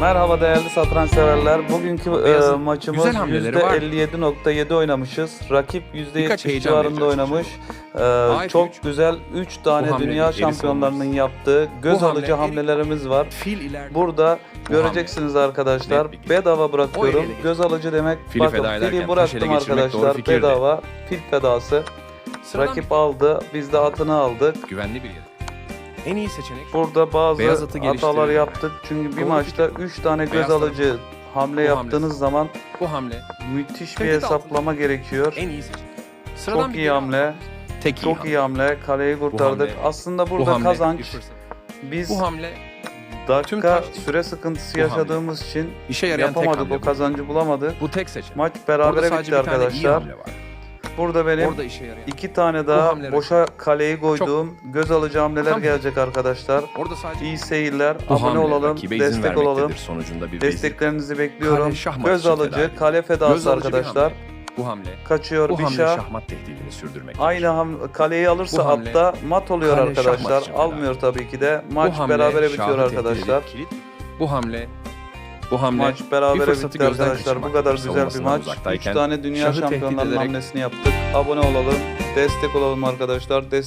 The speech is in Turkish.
Merhaba değerli satranç severler. Bugünkü e, maçımız güzel hamleleri var. %57.7 oynamışız. Rakip Birkaç %70 heyecan civarında oynamış. E, çok üç. güzel 3 tane hamle dünya bir şampiyonlarının yaptığı göz Bu hamle alıcı bir- hamlelerimiz var. Fil. Burada Bu göreceksiniz arkadaşlar. Bir geri. Bedava bırakıyorum. Göz alıcı demek. Fili bakın fili bıraktım arkadaşlar. Bedava. Fil fedası. Sıradan Rakip aldı. Biz de atını aldık. güvenli bir yer. En iyi seçenek Burada bazı Beyaz atı hatalar geliştirelim. yaptık. Çünkü bir Doğru maçta 3 tane göz Beyaz alıcı hamle Bu yaptığınız zaman bu hamle müthiş bir Tehdit hesaplama gerekiyor. en iyi seçenek. Sıradan Çok bir iyi hamle. Tek iyi Çok hamle. iyi hamle. Kaleyi kurtardık. hamle- Aslında Bu burada hamle kazanç fırsat. biz Bu hamle tüm dakika taktik- süre sıkıntısı Bu hamle. yaşadığımız için işe yarayan tek yapamadık. hamle O bu. kazancı bulamadık. Bu tek seçenek. Maç Orada berabere sadece bitti bir tane iyi arkadaşlar. hamle var. Burada benim Orada işe yarayan. iki tane daha boşa kaleyi koyduğum göz alıcı hamleler Tam- gelecek arkadaşlar. Orada sadece İyi seyirler. bu Abone hamle olalım. rakibe izin Destek vermektedir. olalım. Sonucunda bir. Desteklerinizi bekliyorum. Kale şahmat Göz için alıcı, tedavi. kale Göz fedası alıcı bir arkadaşlar. hamle. Bu hamle. Kaçıyor Bu hamle şah. şahmat tehdidini sürdürmek. Aynı ham kaleyi alırsa Bu hamle- atta mat oluyor Kale arkadaşlar. için Almıyor tabii ki de. Bu Maç hamle berabere bitiyor arkadaşlar. kilit. Bu hamle bu hamle Maç bir berabere fırsatı bitti gözden arkadaşlar. Bu kaçırmak. kadar güzel bir Savunmasından maç. 3 uzaktayken tane dünya şahı tehdit şampiyonlarının ederek- hamlesini yaptık. Abone olalım. Destek olalım arkadaşlar. Destek